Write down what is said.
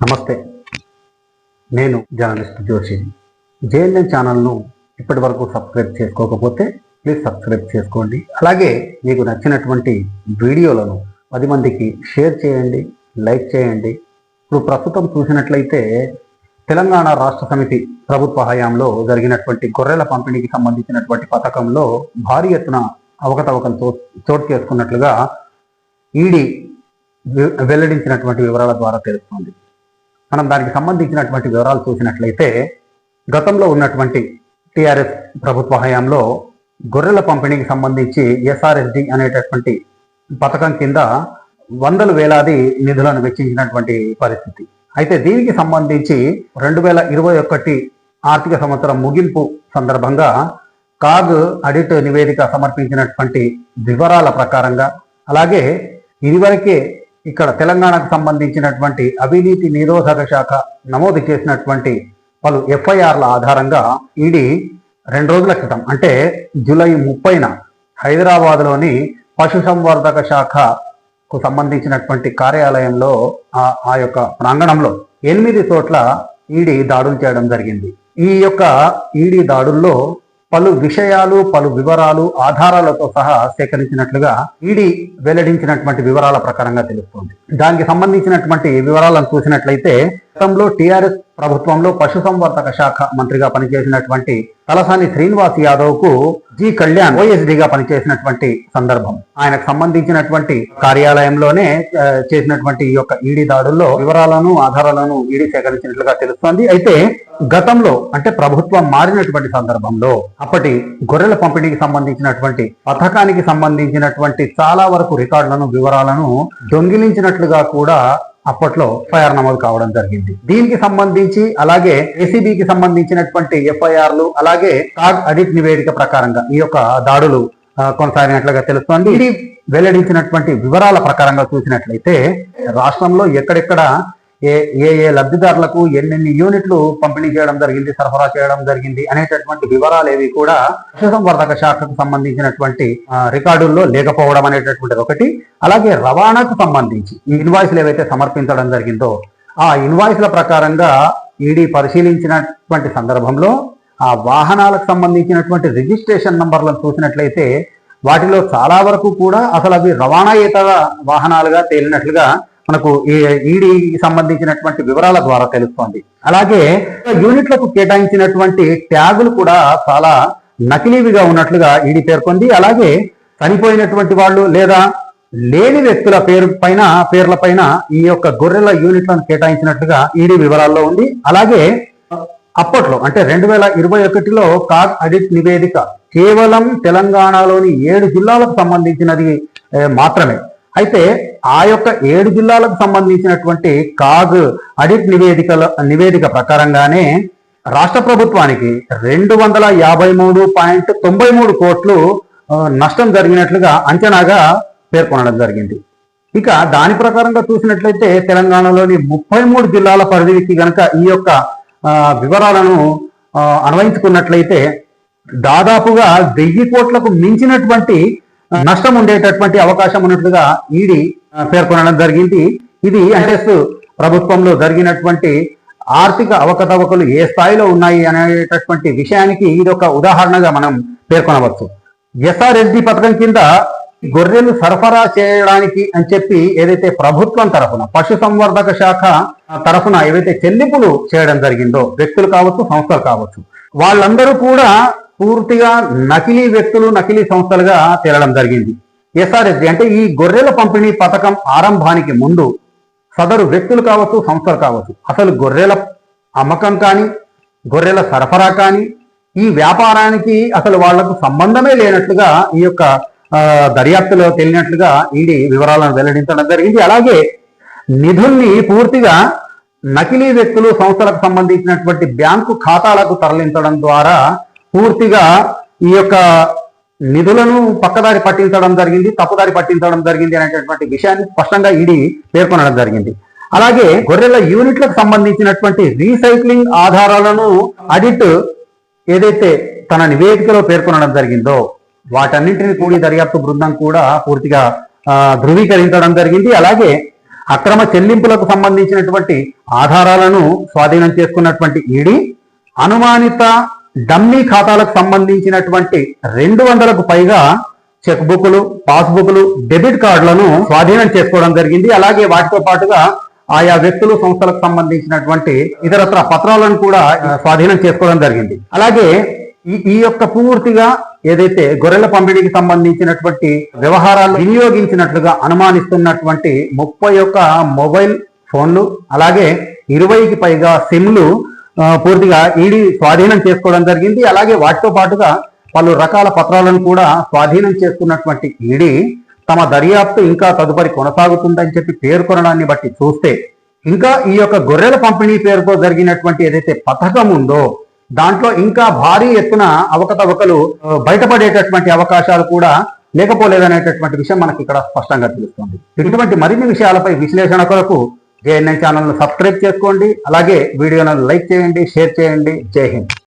నమస్తే. నేను journalist Joshi. JNN ఛానల్ను ఇప్పటి వరకు సబ్స్క్రైబ్ చేసుకోకపోతే ప్లీజ్ సబ్స్క్రైబ్ చేసుకోండి. అలాగే మీకు నచ్చినటువంటి వీడియోలను పది మందికి షేర్ చేయండి లైక్ చేయండి. ఇప్పుడు ప్రస్తుతం చూసినట్లయితే తెలంగాణ రాష్ట్ర సమితి ప్రభుత్వ హయాంలో జరిగినటువంటి గొర్రెల పంపిణీకి సంబంధించినటువంటి పథకంలో భారీ ఎత్తున అవకతవకలు చో చోటు చేసుకున్నట్లుగా ఈడీ వెల్లడించినటువంటి వివరాల ద్వారా తెలుస్తోంది. మనం దానికి సంబంధించినటువంటి వివరాలు చూసినట్లయితే గతంలో ఉన్నటువంటి టిఆర్ఎస్ ప్రభుత్వ హయాంలో గొర్రెల పంపిణీకి సంబంధించి ఎస్ఆర్ఎస్డి అనేటటువంటి పథకం కింద వందల వేలాది నిధులను వెచ్చించినటువంటి పరిస్థితి. అయితే దీనికి సంబంధించి రెండు వేల ఇరవై ఒకటి ఆర్థిక సంవత్సరం ముగింపు సందర్భంగా కాగ్ ఆడిట్ నివేదిక సమర్పించినటువంటి వివరాల ప్రకారంగా అలాగే ఇదివరకే ఇక్కడ తెలంగాణకు సంబంధించినటువంటి అవినీతి నిరోధక శాఖ నమోదు చేసినటువంటి పలు ఎఫ్ఐఆర్ల ఆధారంగా ఈడీ రెండు రోజుల క్రితం అంటే జూలై ముప్పైన హైదరాబాద్లోని పశుసంవర్ధక శాఖకు సంబంధించినటువంటి కార్యాలయంలో ఆ ఆ యొక్క ప్రాంగణంలో ఎనిమిది చోట్ల ఈడీ దాడులు చేయడం జరిగింది. ఈ యొక్క ఈడీ దాడుల్లో పలు విషయాలు పలు వివరాలు ఆధారాలతో సహా సేకరించినట్లుగా ఈడీ వెల్లడించినటువంటి వివరాల ప్రకారంగా తెలుస్తోంది. దానికి సంబంధించినటువంటి వివరాలను చూసినట్లయితే గతంలో టీఆర్ఎస్ ప్రభుత్వంలో పశుసంవర్ధక శాఖ మంత్రిగా పనిచేసినటువంటి తలసాని శ్రీనివాస్ యాదవ్కు జి కళ్యాణ్ OSD గా పనిచేసినటువంటి సందర్భం. ఆయనకు సంబంధించినటువంటి కార్యాలయంలోనే చేసినటువంటి ఈ యొక్క ఈడీ దాడుల్లో వివరాలను ఆధారాలను ఈడీ సేకరించినట్లుగా తెలుస్తోంది. అయితే గతంలో అంటే ప్రభుత్వం మారినటువంటి సందర్భంలో అప్పటి గొర్రెల పంపిణీకి సంబంధించినటువంటి పథకానికి సంబంధించినటువంటి చాలా వరకు రికార్డులను వివరాలను దొంగిలించినట్లుగా కూడా అప్పట్లో ఎఫ్ఐఆర్ నమోదు కావడం జరిగింది. దీనికి సంబంధించి అలాగే ఏసీబీకి సంబంధించినటువంటి ఎఫ్ఐఆర్లు అలాగే కాగ్ అడిట్ నివేదిక ప్రకారంగా ఈ యొక్క దాడులు కొనసాగినట్లుగా తెలుస్తోంది. ఇది వెల్లడించినటువంటి వివరాల ప్రకారంగా చూసినట్లయితే రాష్ట్రంలో ఎక్కడెక్కడ ఏ ఏ ఏ లబ్ధిదారులకు ఎన్నెన్ని యూనిట్లు పంపిణీ చేయడం జరిగింది సరఫరా చేయడం జరిగింది అనేటటువంటి వివరాలు ఏవి కూడా పశుసంవర్ధక శాఖకు సంబంధించినటువంటి రికార్డుల్లో లేకపోవడం అనేటటువంటిది ఒకటి. అలాగే రవాణాకు సంబంధించి ఈ ఇన్వాయిస్లు ఏవైతే సమర్పించడం జరిగిందో ఆ ఇన్వాయిస్ల ప్రకారంగా ఈడీ పరిశీలించినటువంటి సందర్భంలో ఆ వాహనాలకు సంబంధించినటువంటి రిజిస్ట్రేషన్ నంబర్లను చూసినట్లయితే వాటిలో చాలా వరకు కూడా అసలు అవి రవాణాయేతర వాహనాలుగా తేలినట్లుగా మనకు ఈ సంబంధించినటువంటి వివరాల ద్వారా తెలుస్తోంది. అలాగే యూనిట్లకు కేటాయించినటువంటి ట్యాగులు కూడా చాలా నకిలీవిగా ఉన్నట్లుగా ఈడీ పేర్కొంది. అలాగే చనిపోయినటువంటి వాళ్ళు లేదా లేని వ్యక్తుల పేరు పైన పేర్ల పైన ఈ యొక్క గొర్రెల యూనిట్లను కేటాయించినట్లుగా ఈడీ వివరాల్లో ఉంది. అలాగే అప్పట్లో అంటే రెండు వేల ఇరవై ఒకటిలో కాగ్ అడిట్ నివేదిక కేవలం తెలంగాణలోని ఏడు జిల్లాలకు సంబంధించినది మాత్రమే. అయితే ఆ యొక్క ఏడు జిల్లాలకు సంబంధించినటువంటి కాగ్ అడిట్ నివేదికల నివేదిక ప్రకారంగానే రాష్ట్ర ప్రభుత్వానికి రెండు వందల యాభై మూడు పాయింట్ తొంభై మూడు కోట్లు నష్టం జరిగినట్లుగా అంచనాగా పేర్కొనడం జరిగింది. ఇక దాని ప్రకారంగా చూసినట్లయితే తెలంగాణలోని ముప్పై మూడు జిల్లాల పరిధికి గనక ఈ యొక్క వివరాలను అన్వయించుకున్నట్లయితే దాదాపుగా వెయ్యి కోట్లకు మించినటువంటి నష్టం ఉండేటటువంటి అవకాశం ఉన్నట్లుగా ఈడీ పేర్కొనడం జరిగింది. ఇది అంటే ప్రభుత్వంలో జరిగినటువంటి ఆర్థిక అవకతవకలు ఏ స్థాయిలో ఉన్నాయి అనేటటువంటి విషయానికి ఇది ఒక ఉదాహరణగా మనం పేర్కొనవచ్చు. ఎస్ఆర్ఎస్డి పథకం కింద గొర్రెలు సరఫరా చేయడానికి అని చెప్పి ఏదైతే ప్రభుత్వం తరఫున పశు సంవర్ధక శాఖ తరఫున ఏవైతే చెల్లింపులు చేయడం జరిగిందో వ్యక్తులు కావచ్చు సంస్థలు కావచ్చు వాళ్ళందరూ కూడా పూర్తిగా నకిలీ వ్యక్తులు నకిలీ సంస్థలుగా తేలడం జరిగింది. ఎస్ఆర్ఎస్డి అంటే ఈ గొర్రెల పంపిణీ పథకం ఆరంభానికి ముందు సదరు వ్యక్తులు కావచ్చు సంస్థలు కావచ్చు అసలు గొర్రెల అమ్మకం కానీ గొర్రెల సరఫరా కానీ ఈ వ్యాపారానికి అసలు వాళ్ళకు సంబంధమే లేనట్లుగా ఈ యొక్క దర్యాప్తులో తెలియనట్లుగా ఈడీ వివరాలను వెల్లడించడం జరిగింది. అలాగే నిధుల్ని పూర్తిగా నకిలీ వ్యక్తులు సంస్థలకు సంబంధించినటువంటి బ్యాంకు ఖాతాలకు తరలించడం ద్వారా పూర్తిగా ఈ యొక్క నిధులను పక్కదారి పట్టించడం జరిగింది తప్పుదారి పట్టించడం జరిగింది అనేటటువంటి విషయాన్ని స్పష్టంగా ఈడీ పేర్కొనడం జరిగింది. అలాగే గొర్రెల యూనిట్లకు సంబంధించినటువంటి రీసైక్లింగ్ ఆధారాలను అడిట్ ఏదైతే తన నివేదికలో పేర్కొనడం జరిగిందో వాటన్నింటిని కూడి దర్యాప్తు బృందం కూడా పూర్తిగా ఆ, ధృవీకరించడం జరిగింది. అలాగే అక్రమ చెల్లింపులకు సంబంధించినటువంటి ఆధారాలను స్వాధీనం చేసుకున్నటువంటి ఈడీ అనుమానిత డమ్మీ ఖాతాలకు సంబంధించినటువంటి రెండు వందలకు పైగా చెక్ బుక్లు పాస్బుక్లు డెబిట్ కార్డులను స్వాధీనం చేసుకోవడం జరిగింది. అలాగే వాటితో పాటుగా ఆయా వ్యక్తులు సంస్థలకు సంబంధించినటువంటి ఇతరత్ర పత్రాలను కూడా స్వాధీనం చేసుకోవడం జరిగింది. అలాగే ఈ ఈ యొక్క పూర్తిగా ఏదైతే గొర్రెల పంపిణీకి సంబంధించినటువంటి వ్యవహారాలు వినియోగించినట్లుగా అనుమానిస్తున్నటువంటి ముప్పై ఒక్క మొబైల్ ఫోన్లు అలాగే ఇరవైకి పైగా సిమ్లు పూర్తిగా ఈడీ స్వాధీనం చేసుకోవడం జరిగింది. అలాగే వాటితో పాటుగా పలు రకాల పత్రాలను కూడా స్వాధీనం చేసుకున్నటువంటి ఈడీ తమ దర్యాప్తు ఇంకా తదుపరి కొనసాగుతుందని చెప్పి పేర్కొనడాన్ని బట్టి చూస్తే ఇంకా ఈ యొక్క గొర్రెల పంపిణీ పేరుతో జరిగినటువంటి ఏదైతే పథకం ఉందో దాంట్లో ఇంకా భారీ ఎత్తున అవకతవకలు బయటపడేటటువంటి అవకాశాలు కూడా లేకపోలేదనేటటువంటి విషయం మనకి ఇక్కడ స్పష్టంగా తెలుస్తుంది. ఇటువంటి మరిన్ని విషయాలపై విశ్లేషణ కొరకు జేఎన్ఎన్ ఛానల్ను సబ్స్క్రైబ్ చేసుకోండి. అలాగే వీడియోను లైక్ చేయండి షేర్ చేయండి. జై హింద్.